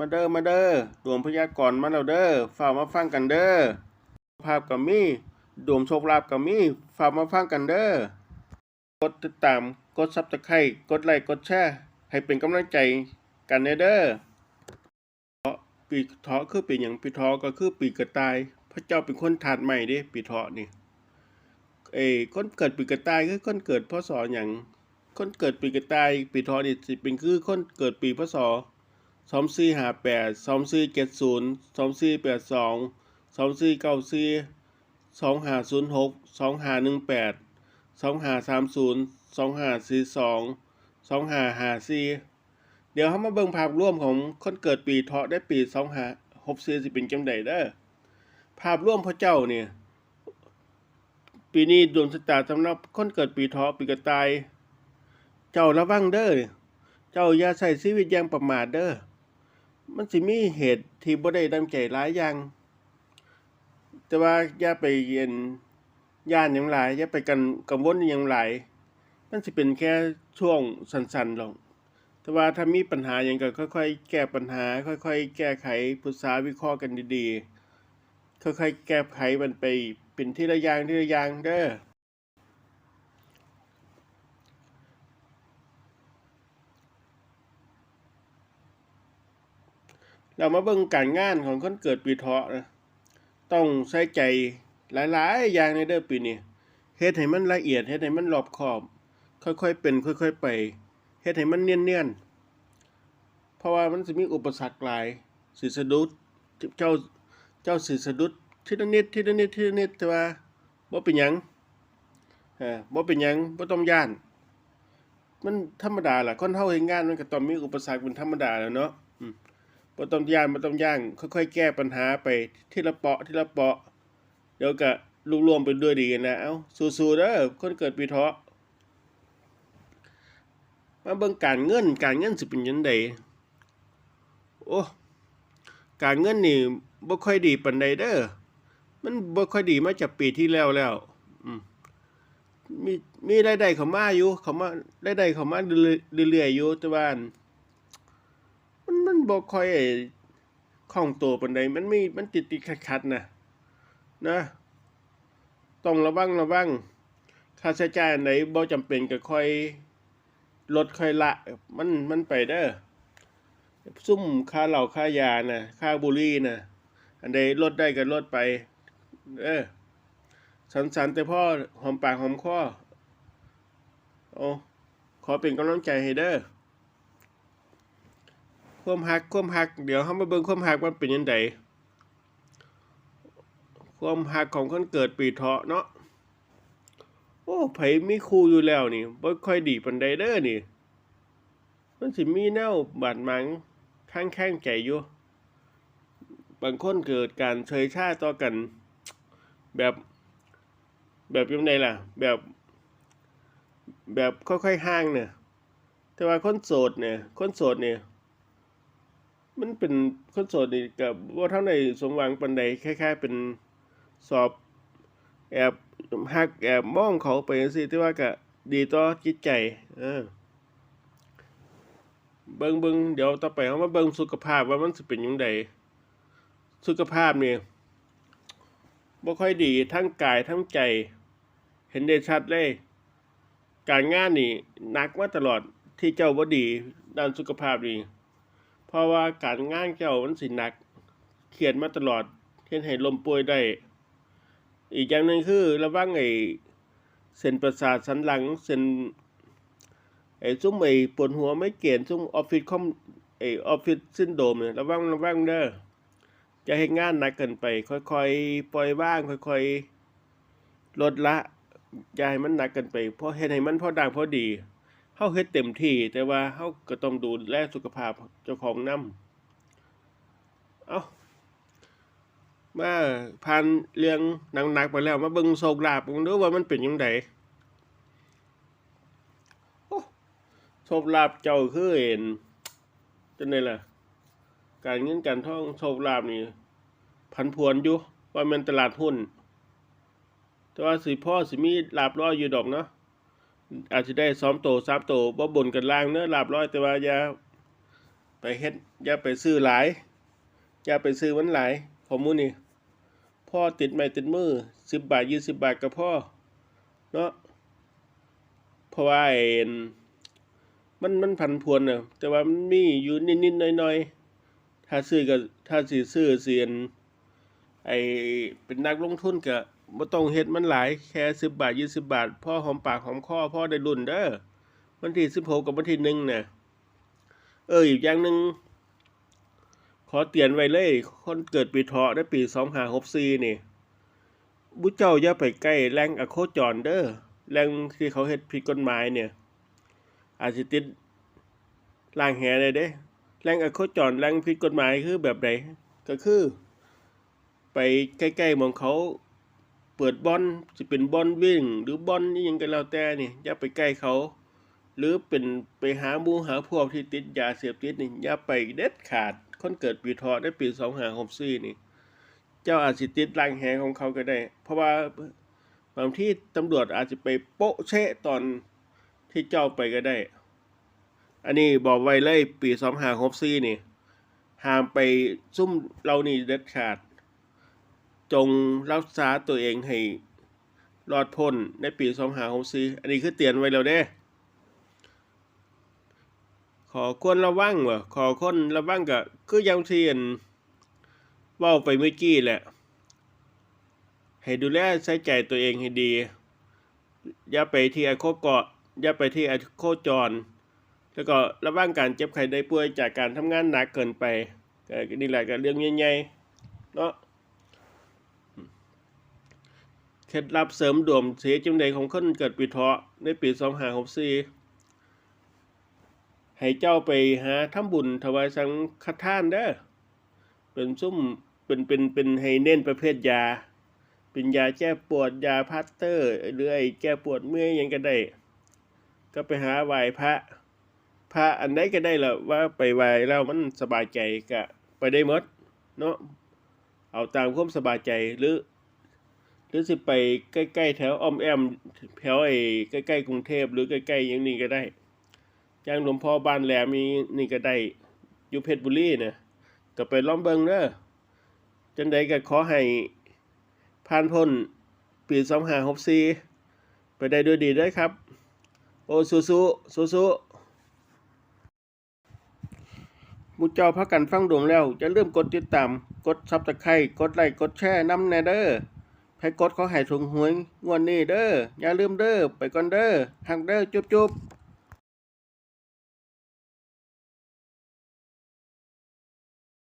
มาเด้อมาเด้อดวงพยากรณ์มาแล้วเด้อฝากมาฟังกันเด้อภาพกับมี่ดวงโชคลาภกับมี่ฝากมาฟังกันเด้อกดติดตามกดซับสไครต์กดไลค์กดแชร์ให้เป็นกำลังใจกันเด้อปีเถาะคือปีหยังปีเถาะก็คือปีกระต่าย พระเจ้าเป็นคนถาดใหม่เด้ปีเถาะนี่เอ้คนเกิดปีกระต่ายคือคนเกิดพศหยังคนเกิดปีกระต่ายปีเถาะนี่สิเป็นคือคนเกิดปีพศ สองสี่ห้าแปดสองสี่เจ็ดศูนย์สองสี่แปดสองสองสี่เก้าสี่สองห้าศูนย์หกสองห้าหนึ่งแปดสองห้าสามศูนย์สองห้าสี่สองสองห้าห้าสี่เดี๋ยวเขามาเบิ่งภาพร่วมของคนเกิดปีเถาะได้ปีสองห้าหกสี่สิเป็นจังไดเด้อภาพร่วมพระเจ้าเนี่ยปีนี้ดวงชะตาสำหรับคนเกิดปีเถาะปีกระต่าย เจ้าระวังเด้อเจ้าอย่าใส่ชีวิตอย่างประมาทเด้อ มันสิมีเหตุที่บ่ได้ดังใจหลายอย่าง แต่ว่าอย่าไปเย็นย่านหยังหลายอย่าไปกันกังวลอหยังหลายมันสิเป็นแค่ช่วงสั้นๆหรอกแต่ว่าถ้ามีปัญหาหยังก็ค่อยๆ แก้ปัญหา ค่อยๆ แก้ไขปรึกษาวิเคราะห์กันดีๆ ค่อยๆ แก้ไขมันไปเป็นทีละอย่างทีละอย่างเด้อ เรามาเบิ่งการงานของคนเกิดปีเถาะนะต้องใส่ใจหลายๆ อย่างในเด้อปีนี้เฮ็ดให้มันละเอียดเฮ็ดให้มันรอบคอบ ค่อยๆเป็น ค่อย ๆ ไปเฮ็ดให้มันเนียนๆเพราะว่ามันสิมีอุปสรรคหลายสิสะดุดเจ้าเจ้าสิสะดุดทีละนิดทีละนิดทีละนิดแต่ว่าบ่เป็นหยังเออบ่เป็นหยังบ่ต้องย่าน มันธรรมดาล่ะคนเฮาเฮ็ดงานมันก็ต้องมีอุปสรรคเป็นธรรมดาแล้วเนาะ บ่ต้องย่างบ่ต้องย่าง ค่อยๆ แก้ปัญหาไปทีละเปาะทีละเปาะ เดี๋ยวก็ลุล่วงไปด้วยดีกันะ เอ้า สู้ๆเด้อคนเกิดปีเถาะมาเบิ่งการเงินการเงินสิเป็นจังไดโอ้การเงินนี่บ่ค่อยดีปานใดเด้อมันบ่ค่อยดีมาจากปีที่แล้วแล้วมีมีรายได้เข้ามาอยู่เข้ามาได้ได้เข้ามาเรื่อยๆอยู่แต่ว่ามันน บ่ค่อยคล่องตัวปานใดมันมีมันติดติดขัดๆนะนะต้องระวังระวังค่าใช้จ่ายอันไหนบ่จำเป็นก็ค่อยลดค่อยละ มันมันไปเด้อซุ่มค่าเหล้าค่ายานะค่าบุหรี่นะอันใดลดได้ก็ลดไป เออสันสันแต่พ่อหอมปากหอมคอโอ้ขอเป็นกำลังใจให้เด้อ ความหักความหัก เดี๋ยวเขามาเบิ่งความหักมันเป็นยังไงความหักของคนเกิดปีเถาะเนาะโอ้ไผมีครูอยู่แล้วนี่บ่ค่อยดีปานใดเด้อนี่ มันสิมีแนวบาดหมางข้างแข้งใจอยู่บางคนเกิดการเฉยชาต่อกัน แบบแบบยังไงล่ะ แบบ แบบค่อยๆห่างเนี่ยแต่ว่าคนโสดเนี่ยคนโสดเนี่ย มันเป็นคนโสดนี่กับว่าเท่าในสมหวังปันใดคล้ายๆเป็นสอบแอบหักแอบมองเขาไปจังซี่ที่ว่าก็ดีต่อจิตใจเออเบิงเบิงเดี๋ยวต่อไปเฮามาเบิงสุขภาพว่ามันสิเป็นจังไดสุขภาพนี่บ่ค่อยดีทั้งกายทั้งใจ เห็นได้ชัดเลย การงานนี่นักมาตลอดที่เจ้าบ่ดีด้านสุขภาพนี่ เพราะว่าการงานเจ้ามันสิหนักเขียนมาตลอดเช่นให้ลมป่วยได้ อีกอย่างหนึ่งคือระวังไอ้เส้นประสาทสันหลังเส้นไอ้ซุ้มไอ้ปวดหัวไม่เกณฑ์ซุ้มออฟฟิศคอมไอ้ออฟฟิศซินโดมเนี่ยระวังระวังเด้อจะให้งานหนักเกินไป ค่อยๆ ปล่อยว่าง ค่อยๆ ลดละอย่าให้มันหนักเกินไปเพราะเฮ็ดให้มันพอดังพอดี เฮาเฮ็ดเต็มที่ แต่ว่าเฮาก็ต้องดูแลสุขภาพเจ้าของนำเอามาผ่านเรื่องหนักๆไปแล้ว มาเบิ่งโศกลาบกันดูว่ามันเป็นจังไดโอ้โชคลาภเจ้าคือเห็นจังไดล่ะ การเงินการท่องโชคลาภนี่พันพวนอยู่ว่ามันตลาดหุ้น แต่ว่าสิพ่อสิมีลาบรออยู่ดอกเนาะ อาจจะได้ซ้อมโตสามโตบ่บนกันล่างเนื้อะลาบร้อยแต่ว่าอย่าไปเฮ็ดอย่าไปซื้อหลาย อย่าไปซื้อมันหลายขอมูนี่พ่อติดไม้ติดมือ10บบาท20บบาทก็พอเนาะเพราะว่าไอ้มันมันผันผวนเน่ะแต่ว่ามันมีอยู่นิดๆหน่อยๆถ้าซื้อก็ถ้าสิซื้อเสียนไอเป็นนักลงทุนก็ บ่ต้องเฮ็ดมันหลายแค่10บบาท20บาทพ่อหอมปากหอมคอพ่อได้รุ่นเด้อวันที่16กับวันที่1น่ะเอออีกอย่างหนึ่งขอเตือนไว้เลย คนเกิดปีเถาะในปี2564นี่บุเจ้าอย่าไปใกล้แหล่งอโคจรเด้อแหล่งที่เขาเฮ็ดผิดกฎหมายเนี่ย อาจสิติดล่างแหได้เด้แหล่งอโคจรแหล่งผิดกฎหมายคือแบบใดก็คือ ไปใกล้ๆมองเขา เปิดบอนสิเป็นบอนวิ่ง หรือบอนนี่ยังก็แล้วแต่นี่อย่าไปใกล้เขา หรือเป็นไปหาหมู่หาพวกที่ติดยาเสพติดนี่อย่าไปเด็ดขาดคนเกิดปีเถาะในปี2564นี่ เจ้าอาจสิติดรังแหงของเขาก็ได้ เพราะว่าบางที่ตำรวจอาจจะไปโป๊ะเชะตอนที่เจ้าไปก็ได้ อันนี้บอกไว้เลยปี2564นี่ห้ามไปซุ่มเรานี่เด็ดขาด จงรักษาตัวเองให้รอดพ้นในปี2564อันนี้คือเตือนไว้แล้วเด้ ขอควรระวังวะขอคนระวังก็คือยังที่อันเว้าไปเมื่อกี้แหละ ให้ดูแลใส่ใจตัวเองให้ดี อย่าไปที่อโคเกาะ อย่าไปที่อโคจร แล้วก็ระวังการเจ็บไข้ได้ป่วยจากการทำงานหนักเกินไปนี่แหละก็เรื่องใหญ่ๆเนาะ เคล็ดลับเสริมดวงเสียจังใดของคนเกิดปีเถาะในปี2564ให้เจ้าไปหาทำบุญถวายสังฆทานเด้อเป็นซุ่มเป็นเป็นเป็นให้เน้นประเภทยา เป็นยาแก้ปวดยาพัตเตอร์หรือไอ้แก้ปวดเมื่อยยังก็ได้ ก็ไปหาไหว้พระ พระอันใดก็ได้ละว่าไปไหว้แล้วมันสบายใจก็ไปได้หมดเนาะเอาตามความสบายใจหรือ หรือสิไปใกล้ๆแถวอ้อมแอมแถวไอ้ใกล้ๆกรุงเทพหรือใกล้ๆอย่างนี้ก็ได้จ้างหลวงพ่อบ้านแหลมมีนี่ก็ได้อยู่เพชรบุรีเนี่ยก็ไปล้อมเบิงเด้อจังใดก็ขอให้ผ่านพ้นปี2564ไปได้ด้วยดีด้อครับ โอ้สู้ๆสู้ๆมุเจ้าพักกันฟังดวงแล้วจะเริ่มกดติดตาม กดซับตะไคร้กดไลค์กดแชร์น้ำแนเด้อ ให้กดขอให้ถุงหวยงวดนี้เด้อ อย่าลืมเด้อ ไปก่อนเด้อหักเด้อ จุ๊บ